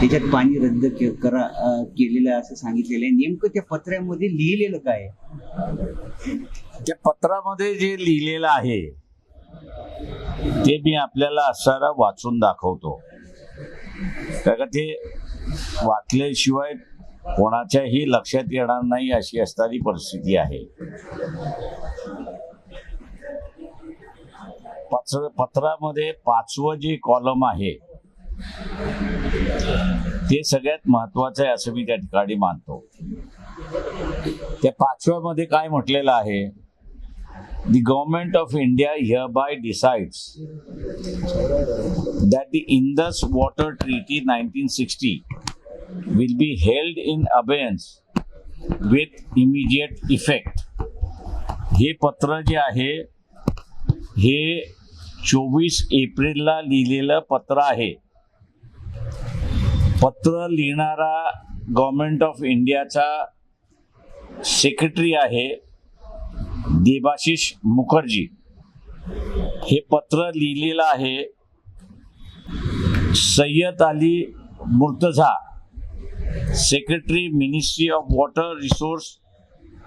त्याच्यात पाणी रद्द के- करा केलेलं आहे असं सांगितलेलं आहे. नेमकं त्या पत्रामध्ये लिहिलेलं काय त्या पत्रामध्ये जे लिहिलेलं आहे ते मी आपल्याला असणारा वाचून दाखवतो. का ते वाचल्याशिवाय कोणाच्याही लक्षात येणार नाही अशी असणारी परिस्थिती आहे. पत्र पत्रामध्ये पाचवं जे कॉलम आहे ते सगळ्यात महत्वाचं आहे असं मी त्या ठिकाणी मानतो. त्या पाचव्यामध्ये काय म्हटलेलं आहे? The government of India hereby decides that the Indus water treaty nineteen sixty will be held in abeyance with immediate effect हे पत्र जे आहे हे चोवीस एप्रिलला लिहिलेलं पत्र आहे. पत्र लिहिणारा गव्हर्नमेंट ऑफ इंडियाचा सेक्रेटरी आहे देबाशिष मुखर्जी. हे पत्र लिहिलेलं आहे Syed Ali Murtaza secretary ministry of water resource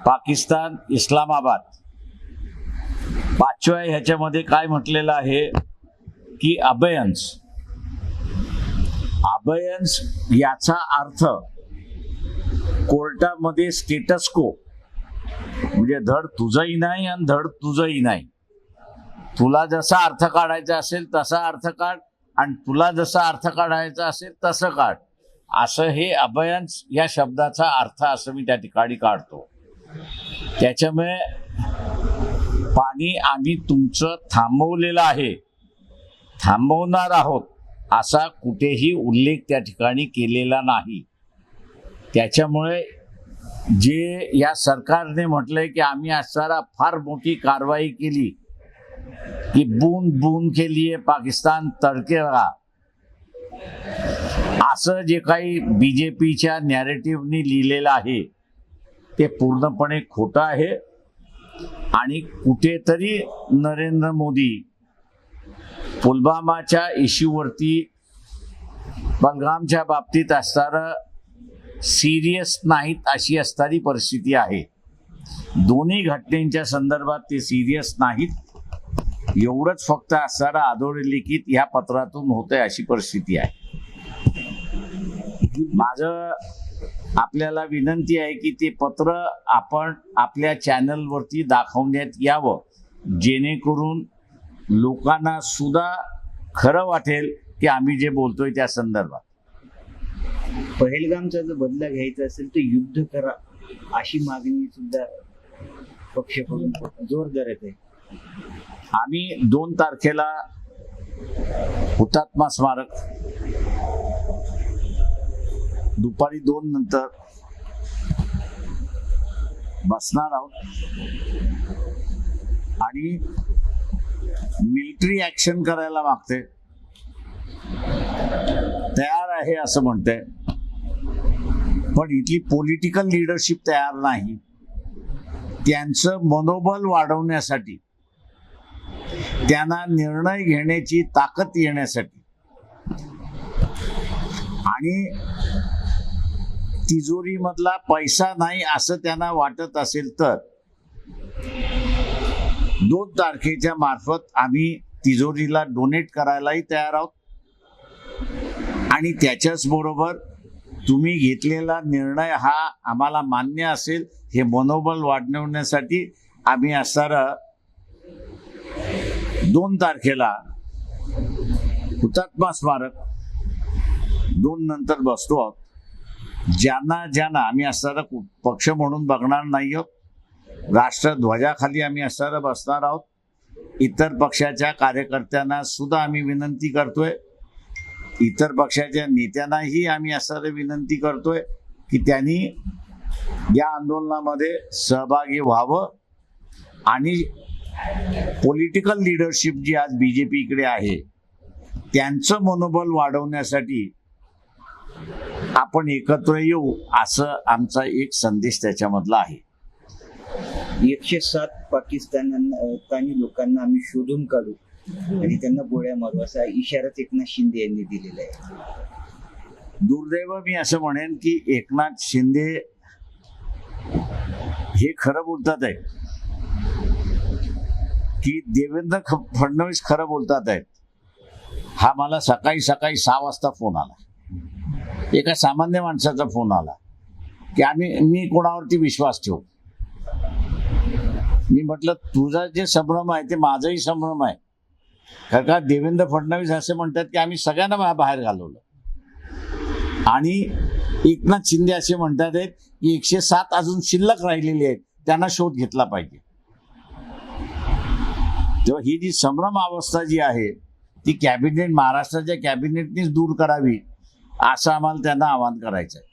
Pakistan Islamabad. पाचव्या ह्याच्यामध्ये काय म्हटलेलं आहे की अभयन्स अभयन्स याचा अर्थ कोर्टामध्ये स्टेटस को म्हणजे धड तुझंही नाही आणि धड तुझंही नाही. तुला जसा अर्थ काढायचा असेल तसा अर्थ काढ आणि तुला जसा अर्थ काढायचा असेल तसं काढ. असं हे अभयन्स या शब्दाचा अर्थ असं मी त्या ठिकाणी काढतो. त्याच्यामुळे पाणी आम्ही तुमचं थांबवलेलं आहे. थांबवणार आहोत. असा कुठेही उल्लेख त्या ठिकाणी केलेला नाही. त्याच्यामुळे जे या सरकारने म्हटलंय की आम्ही असणारा फार मोठी कारवाई केली की बूंद बूंद के लिए पाकिस्तान तडकेला असं जे काही बीजेपीच्या नॅरेटिव्हनी लिहिलेलं आहे ते पूर्णपणे खोटं आहे. आणि कुठेतरी नरेंद्र मोदी पुलवामाच्या इश्यूवरती बलगामच्या बाबतीत असणारं सिरियस नाहीत अशी असणारी परिस्थिती आहे. दोन्ही घटनेच्या संदर्भात ते सिरियस नाहीत. एवढंच फक्त असणारा अधोरेलिखित ह्या पत्रातून होतंय अशी परिस्थिती आहे. माझं आपल्याला विनंती आहे की ते पत्र आपण आपल्या चॅनलवरती दाखवण्यात यावं. जेणेकरून लोकांना सुद्धा खरं वाटेल की आम्ही जे बोलतोय त्या संदर्भात. पहलगामचा जर बदला घ्यायचा असेल तर युद्ध करा अशी मागणी सुद्धा पक्षाकडून जोर धरत आहे. आम्ही दोन तारखेला हुतात्मा स्मारक दुपारी दोन नंतर बसणार आहोत. आणि मिलिटरी ऍक्शन करायला मागते. तयार आहे असं म्हणते. पण इथली पॉलिटिकल लिडरशिप तयार नाही. त्यांचं मनोबल वाढवण्यासाठी त्यांना निर्णय घेण्याची ताकद येण्यासाठी आणि तिजोरीमधला पैसा नाही असं त्यांना वाटत असेल तर दोन तारखेच्या मार्फत आम्ही तिजोरीला डोनेट करायलाही तयार आहोत. आणि त्याच्याच बरोबर तुम्ही घेतलेला निर्णय हा आम्हाला मान्य असेल हे मनोबल वाढवण्यासाठी आम्ही असणारं दोन तारखेला हुतात्मा स्मारक दोन नंतर बसतो आहोत. ज्यांना ज्यांना आम्ही असणारा पक्ष म्हणून बघणार नाही आहोत राष्ट्रध्वजाखाली आम्ही असणारा बसणार आहोत. इतर पक्षाच्या कार्यकर्त्यांना सुद्धा आम्ही विनंती करतोय. इतर पक्षाच्या नेत्यांनाही आम्ही असणारे विनंती करतोय की त्यांनी या आंदोलनामध्ये सहभागी व्हावं. आणि पॉलिटिकल लिडरशिप जी आज बी जे पीकडे आहे त्यांचं मनोबल वाढवण्यासाठी आपण एकत्र येऊ असं आमचा एक संदेश त्याच्यामधला आहे. एकशे सात पाकिस्तानी लोकांना आम्ही शोधून काढू. आणि त्यांना गोळ्या मारू असा इशाराच एकनाथ शिंदे यांनी दिलेला आहे. दुर्दैव मी असं म्हणेन की एकनाथ शिंदे हे खरं बोलतात आहे की देवेंद्र फडणवीस खरं बोलतात आहेत. हा मला सकाळी सकाळी सहा वाजता फोन आला. एका सामान्य माणसाचा फोन आला. की आम्ही मी कोणावरती विश्वास ठेवू? मी म्हटलं तुझा जे संभ्रम आहे ते माझाही संभ्रम आहे. कारण का देवेंद्र फडणवीस असे म्हणतात की आम्ही सगळ्यांना बाहेर घालवलं. आणि एकनाथ शिंदे असे म्हणतात आहेत की एकशे सात अजून शिल्लक राहिलेली आहेत त्यांना शोध घेतला पाहिजे. तेव्हा ही जी संभ्रम अवस्था जी आहे ती कॅबिनेट महाराष्ट्राच्या कॅबिनेटनेच दूर करावी असं आम्हाला त्यांना आवाहन करायचं आहे.